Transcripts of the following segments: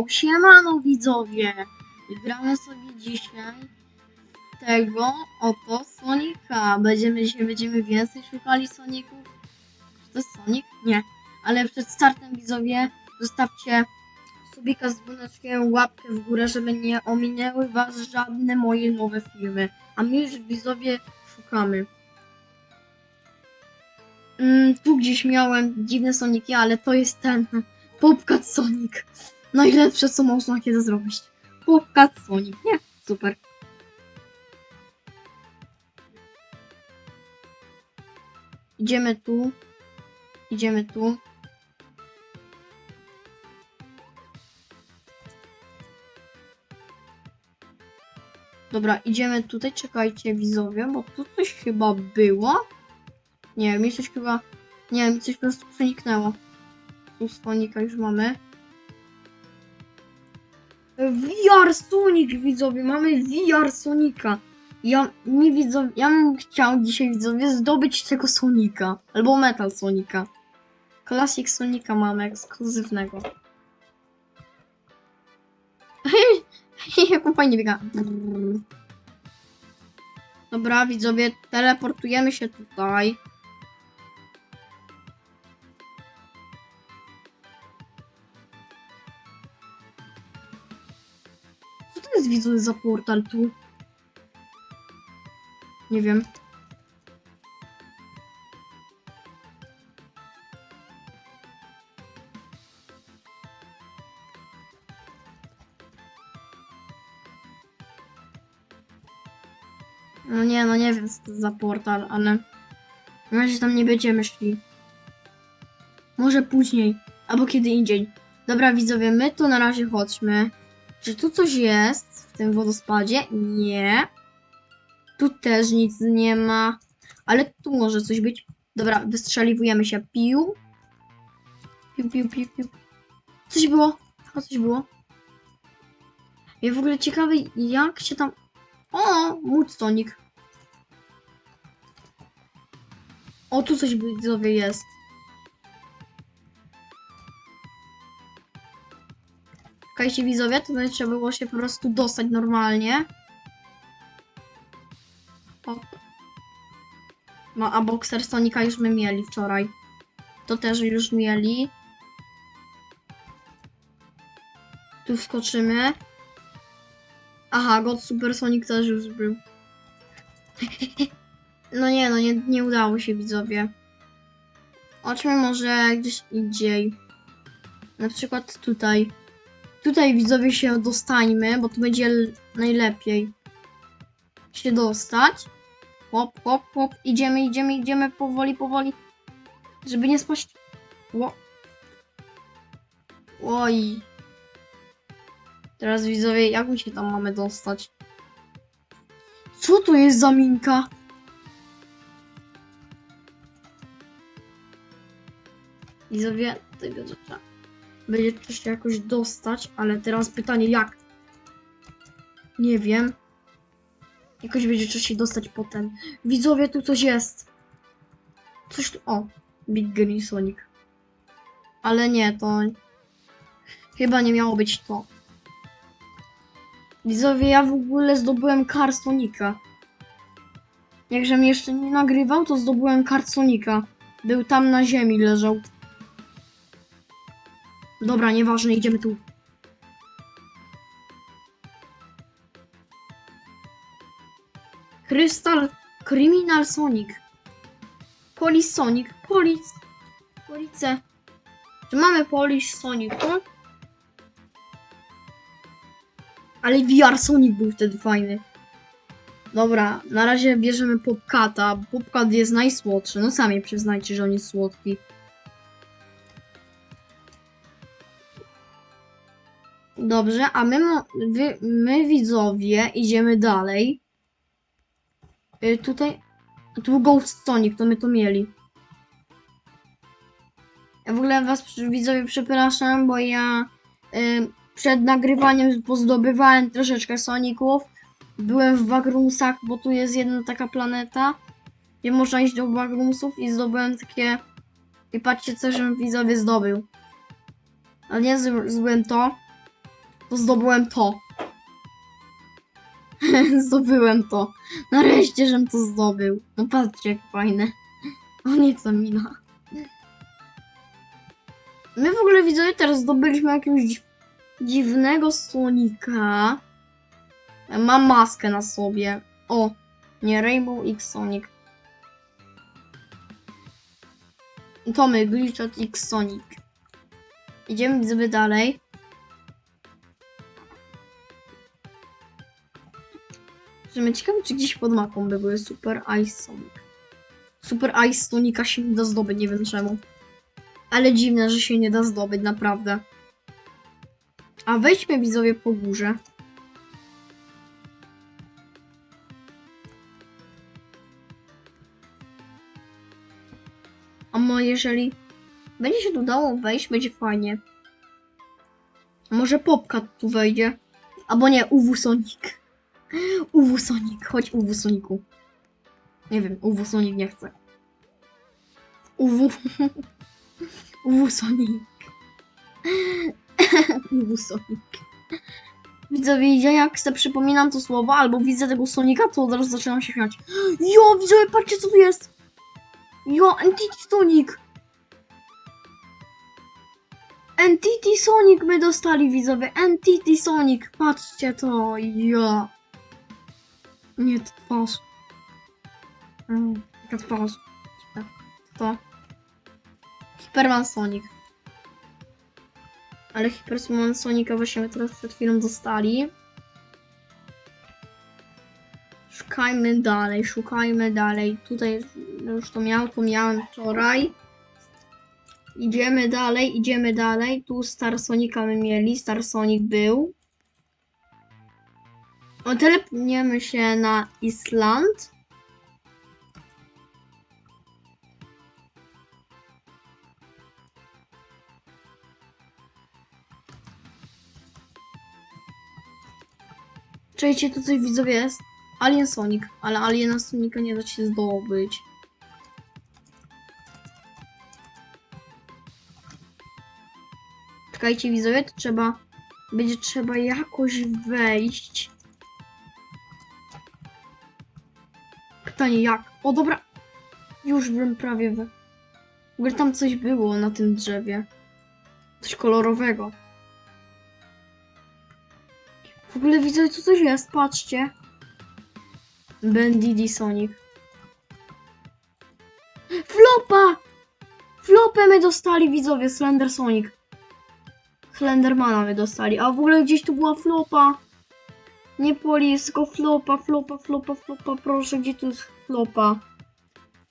Yo, siemano widzowie! Gramy sobie dzisiaj tego oto Sonika. Będziemy dzisiaj będziemy więcej szukali Soników. Czy to jest Sonic? Nie. Ale przed startem widzowie zostawcie subika z dzwoneczkiem, łapkę w górę, żeby nie ominęły was żadne moje nowe filmy. A my już widzowie szukamy. Mm, tu gdzieś miałem dziwne Soniki, ale to jest ten Popcat Sonic. Najlepsze co można kiedy zrobić. Popcat Sonic, nie? Super. Idziemy tu. Idziemy tu. Dobra, idziemy tutaj. Czekajcie, widzowie, bo tu coś chyba było. Nie, mi coś chyba... Nie, mi coś po prostu przeniknęło. Tu Sonika już mamy. VR Sonic, widzowie, mamy VR Sonika. Ja nie widzę, ja bym chciał dzisiaj widzowie zdobyć tego Sonika. Albo Metal Sonika. Classic Sonika mamy ekskluzywnego. Jak fajnie biega. Dobra, widzowie, teleportujemy się tutaj. Widzowie za portal tu? Nie wiem. No nie, no nie wiem co to za portal, ale... Na razie tam nie będziemy szli. Może później, albo kiedy indziej. Dobra widzowie, my tu na razie chodźmy. Czy tu coś jest w tym wodospadzie? Nie. Tu też nic nie ma. Ale tu może coś być. Dobra, wystrzeliwujemy się. Piu. Piu, piu, piu, piu. Coś było. Chyba coś było. Ja w ogóle ciekawy, jak się tam... O, Moodstonik. O, tu coś widzowie jest. Czekajcie widzowie, to będzie trzeba było się po prostu dostać normalnie. O. No, a Boxer Sonika już my mieli wczoraj. To też już mieli. Tu wskoczymy. Aha, God Super Sonic też już był. No nie, no nie, nie udało się widzowie. Chodźmy może gdzieś indziej. Na przykład tutaj. Tutaj widzowie się dostańmy, bo tu będzie najlepiej się dostać. Hop, hop, hop. Idziemy, idziemy, idziemy powoli, powoli. Żeby nie spaść. Ło. Oj. Teraz widzowie, jak my się tam mamy dostać? Co to jest za minka? Widzowie, tego trzeba. Będzie trzeba się jakoś dostać, ale teraz pytanie jak? Nie wiem. Jakoś będzie trzeba się dostać potem. Widzowie, tu coś jest. Coś tu. O, Big Green Sonic. Ale nie, to. Chyba nie miało być to. Widzowie, ja w ogóle zdobyłem kar Sonika. Jakże mnie jeszcze nie nagrywał, to zdobyłem kart Sonika. Był tam na ziemi, leżał. Dobra, nieważne, idziemy tu. Krystal Criminal Sonic. Police Sonic. Police. Police. Czy mamy Polish Sonic tu? Ale VR Sonic był wtedy fajny. Dobra, na razie bierzemy Popcata. Popcat jest najsłodszy. No sami przyznajcie, że on jest słodki. Dobrze, a my, wy, my widzowie idziemy dalej. Y, tutaj. Tu Ghost Sonic, to my to mieli. Ja w ogóle was widzowie przepraszam, bo ja y, przed nagrywaniem pozdobywałem troszeczkę Soników. Byłem w Bagroomsach, bo tu jest jedna taka planeta, gdzie można iść do Bagroomsów i zdobyłem takie... I patrzcie co, żebym widzowie zdobył. Ale nie z- zbyłem to. To zdobyłem to. Zdobyłem to. Nareszcie, żem to zdobył. No patrzcie, jak fajne. O nie, mina. My w ogóle widzowie teraz zdobyliśmy jakiegoś dziw dziwnego Sonika. Mam maskę na sobie. O, nie Rainbow X Sonic. To my, Glitchat X Sonic. Idziemy widzowie dalej. Sumie ciekawe, czy gdzieś pod mapą by były Super Ice Sonic. Super Ice Sonika się nie da zdobyć, nie wiem czemu. Ale dziwne, że się nie da zdobyć, naprawdę. A wejdźmy widzowie po górze. A mo jeżeli będzie się tu dało wejść, będzie fajnie. Może Popka tu wejdzie? Albo nie, UW Sonic. UW Sonic, chodź UW Soniku. Nie wiem, UW Sonic nie chce. UW. UW Sonic. UW Sonic. Widzowie, ja jak sobie przypominam to słowo, albo widzę tego Sonika, to od razu zaczynam się śmiać. Jo, widzowie, patrzcie co tu jest! Jo, Entity Sonic! Entity Sonic my dostali, widzowie. Entity Sonic, patrzcie to, ja. Nie, to twarz. Mm, Taka twarz. Tak, to. Hyperman Sonic. Ale Hyperman Sonika właśnie teraz przed chwilą dostali. Szukajmy dalej, szukajmy dalej. Tutaj już to miał, to miałem wczoraj. Idziemy dalej, idziemy dalej. Tu Star Sonika my mieli, Star Sonic był. Telepniemy się na Island. Czekajcie, tu coś widzowie jest. Alien Sonic, ale Aliena Sonika nie da się zdobyć. Czekajcie widzowie, to trzeba... Będzie trzeba jakoś wejść. Pytanie jak? O dobra! Już bym prawie we... W ogóle tam coś było na tym drzewie. Coś kolorowego. W ogóle widzę, tu coś jest, patrzcie. Bandidi Sonic. Flopa! Flopę my dostali, widzowie, Slender Sonic. Slendermana my dostali, a w ogóle gdzieś tu była flopa. Nie polis, tylko flopa, flopa, flopa, flopa, proszę, gdzie tu jest flopa?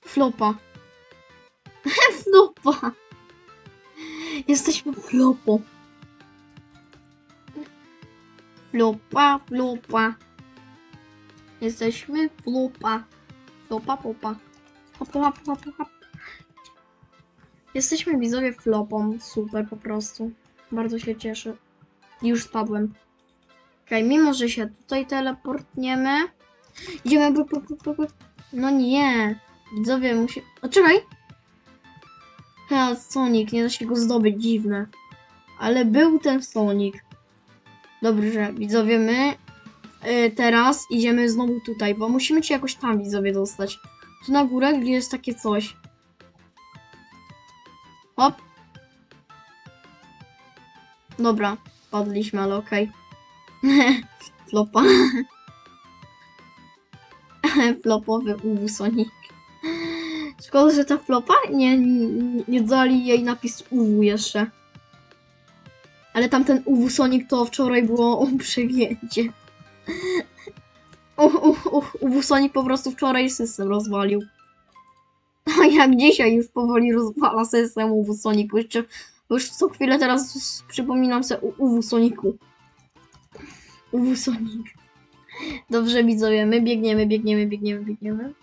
Flopa. flopa. Jesteśmy flopo. Flopa, flopa. Jesteśmy flopa. Flopa, flopa. Flopa, flopa, flopa. Jesteśmy widzowie flopą. Super po prostu. Bardzo się cieszę. Już spadłem. Okej, mimo że się tutaj teleportniemy. Idziemy. bu- bu- No nie. Widzowie musi. O, czekaj! Ha, Sonic, nie da się go zdobyć, dziwne. Ale był ten Sonic. Dobrze, widzowie, my y, teraz idziemy znowu tutaj, bo musimy cię jakoś tam, widzowie, dostać. Tu na górę, gdzie jest takie coś. Hop. Dobra, padliśmy, ale okej. Flopa. Flopowy UW Sonic. Szkoda, że ta flopa nie, nie, nie dali jej napis UW jeszcze. Ale tamten UW Sonic to wczoraj było przegięcie. UW Sonic po prostu wczoraj system rozwalił. A jak dzisiaj już powoli rozwala system UW Sonic. Już co chwilę teraz przypominam sobie o UW Sonicu. UW Sonic. Dobrze widzowie, my biegniemy, biegniemy, biegniemy, biegniemy.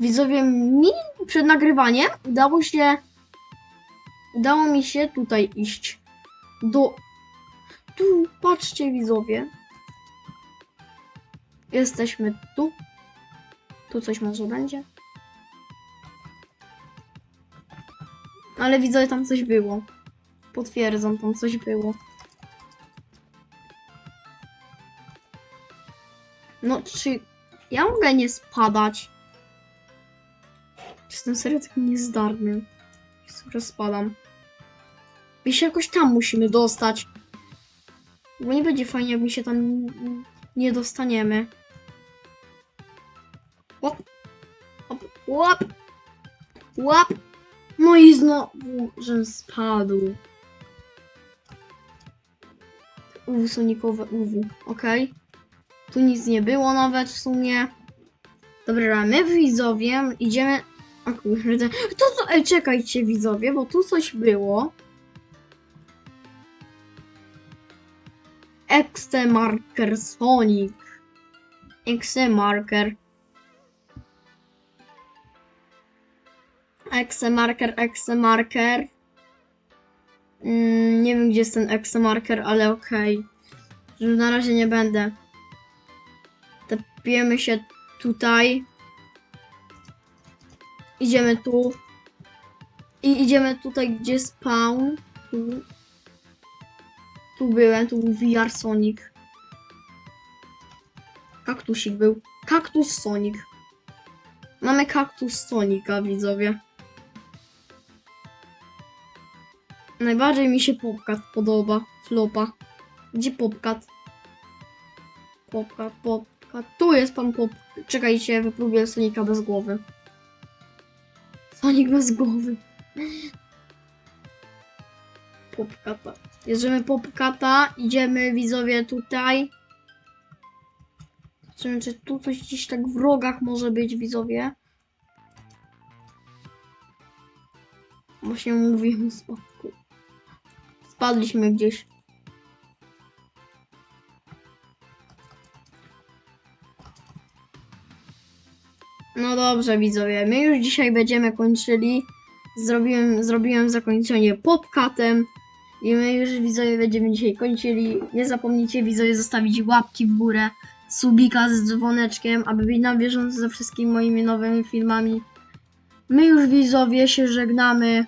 Widzowie, mi przed nagrywaniem udało się udało mi się tutaj iść do tu, patrzcie widzowie. Jesteśmy tu. Tu coś może będzie. Ale widzowie, tam coś było. Potwierdzam, tam coś było. No, czy ja mogę nie spadać? Jestem serio tak niezdarny. Super spadam. My się jakoś tam musimy dostać. Bo nie będzie fajnie, jak my się tam nie dostaniemy. Łap. Łap. Łap. No i znowu, że spadł. UW sonikowe UW, okej. Tu nic nie było nawet w sumie. Dobra, my widzowie idziemy... O kurde, to co... Ej, czekajcie widzowie, bo tu coś było. Exe Marker Sonic. Exe Marker. Exe Marker, Exe Marker. Mm, nie wiem, gdzie jest ten Exe Marker, ale okej. Że Na razie nie będę. Tepiemy się tutaj. Idziemy tu. I idziemy tutaj, gdzie spawn. Tu. Tu byłem, tu był VR Sonic. Kaktusik był. Kaktus Sonic. Mamy kaktus Sonika, widzowie. Najbardziej mi się Popcat podoba. Flopa. Gdzie Popcat? Popcat, Tu jest pan Pop. Czekajcie, wypróbuję Sonika bez głowy. Sonic bez głowy. Popcata. Bierzemy Popcata, idziemy widzowie tutaj. Zobaczymy, czy tu coś gdzieś tak w rogach może być, widzowie. Właśnie mówiłem spadku. Spadliśmy gdzieś. No dobrze, widzowie. My już dzisiaj będziemy kończyli. Zrobiłem, zrobiłem zakończenie popcatem. I my już widzowie będziemy dzisiaj kończyli. Nie zapomnijcie widzowie zostawić łapki w górę, subika z dzwoneczkiem, aby być na bieżąco ze wszystkimi moimi nowymi filmami. My już widzowie się żegnamy.